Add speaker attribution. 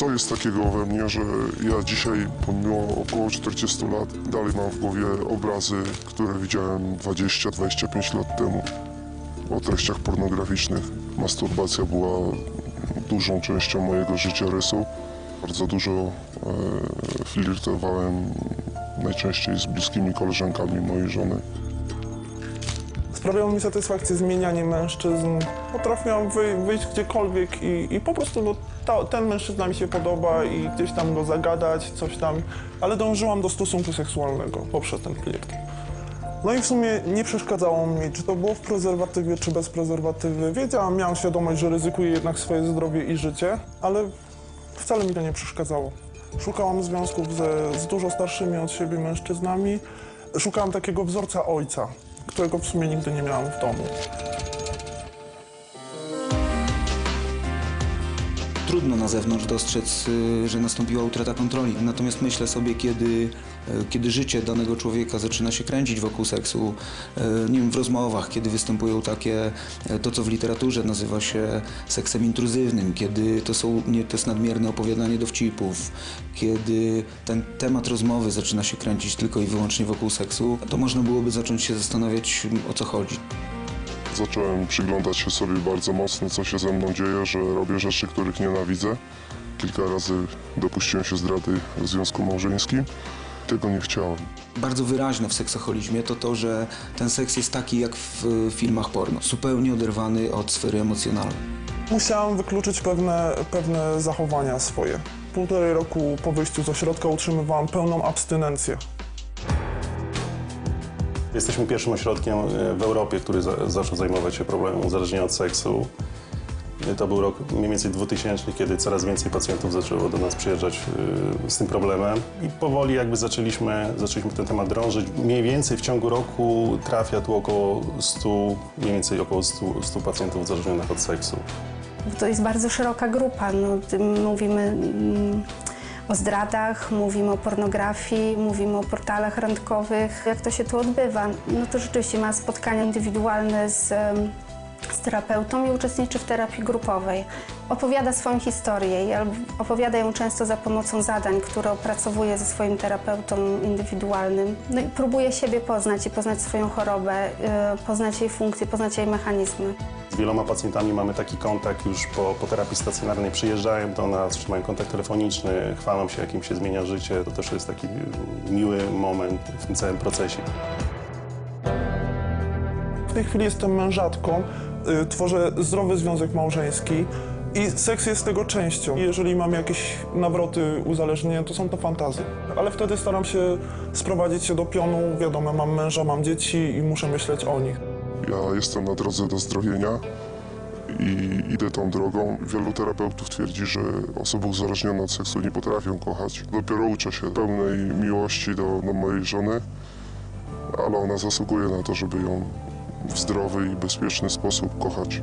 Speaker 1: Co jest takiego we mnie, że ja dzisiaj, pomimo około 40 lat, dalej mam w głowie obrazy, które widziałem 20-25 lat temu o treściach pornograficznych. Masturbacja była dużą częścią mojego życiorysu. Bardzo dużo e, flirtowałem najczęściej z bliskimi koleżankami mojej żony.
Speaker 2: Sprawiało mi satysfakcję zmienianie mężczyzn. Potrafiłam wy, wyjść gdziekolwiek i, i po prostu no, ta, ten mężczyzna mi się podoba i gdzieś tam go zagadać, coś tam, ale dążyłam do stosunku seksualnego poprzez ten flirt. No i w sumie nie przeszkadzało mi, czy to było w prezerwatywie, czy bez prezerwatywy. Wiedziałam, miałam świadomość, że ryzykuję jednak swoje zdrowie i życie, ale wcale mi to nie przeszkadzało. Szukałam związków ze, z dużo starszymi od siebie mężczyznami. Szukałam takiego wzorca ojca, którego w sumie nigdy nie miałam w domu.
Speaker 3: Trudno na zewnątrz dostrzec, y, że nastąpiła utrata kontroli. Natomiast myślę sobie, kiedy, kiedy życie danego człowieka zaczyna się kręcić wokół seksu, y, nie wiem, w rozmowach, kiedy występują takie, y, to co w literaturze nazywa się seksem intruzywnym, kiedy to, są, nie, to jest nadmierne opowiadanie dowcipów, kiedy ten temat rozmowy zaczyna się kręcić tylko i wyłącznie wokół seksu, to można byłoby zacząć się zastanawiać, o co chodzi.
Speaker 1: Zacząłem przyglądać się sobie bardzo mocno, co się ze mną dzieje, że robię rzeczy, których nienawidzę. Kilka razy dopuściłem się zdrady w związku małżeńskim. Tego nie chciałem.
Speaker 3: Bardzo wyraźne w seksoholizmie to to, że ten seks jest taki jak w y, filmach porno, zupełnie oderwany od sfery emocjonalnej.
Speaker 2: Musiałam wykluczyć pewne, pewne zachowania swoje. Półtorej roku po wyjściu z ośrodka utrzymywałam pełną abstynencję.
Speaker 4: Jesteśmy pierwszym ośrodkiem e, w Europie, który za, zaczął zajmować się problemem uzależnienia od seksu. E, To był rok mniej więcej 2000, kiedy coraz więcej pacjentów zaczęło do nas przyjeżdżać e, z tym problemem i powoli jakby zaczęliśmy, zaczęliśmy ten temat drążyć. Mniej więcej w ciągu roku trafia tu około 100, mniej więcej około 100, 100 pacjentów uzależnionych od seksu.
Speaker 5: To jest bardzo szeroka grupa. No, mówimy mm, o zdradach, mówimy o pornografii, mówimy o portalach randkowych. Jak to się tu odbywa? No to rzeczywiście ma spotkania indywidualne z, z terapeutą i uczestniczy w terapii grupowej. Opowiada swoją historię i opowiada ją często za pomocą zadań, które opracowuje ze swoim terapeutą indywidualnym. No i próbuje siebie poznać i poznać swoją chorobę, y, poznać jej funkcje, poznać jej mechanizmy.
Speaker 4: Z wieloma pacjentami mamy taki kontakt już po, po terapii stacjonarnej. Przyjeżdżają do nas, mają kontakt telefoniczny, chwalą się, jak im się zmienia życie. To też jest taki miły moment w tym całym procesie.
Speaker 2: W tej chwili jestem mężatką, y, tworzę zdrowy związek małżeński i seks jest tego częścią. Jeżeli mam jakieś nawroty uzależnienia, to są to fantazje. Ale wtedy staram się sprowadzić się do pionu. Wiadomo, mam męża, mam dzieci i muszę myśleć o nich.
Speaker 1: Ja jestem na drodze do zdrowienia i idę tą drogą. Wielu terapeutów twierdzi, że osoby uzależnione od seksu nie potrafią kochać. Dopiero uczę się pełnej miłości do, do mojej żony, ale ona zasługuje na to, żeby ją w zdrowy i bezpieczny sposób kochać.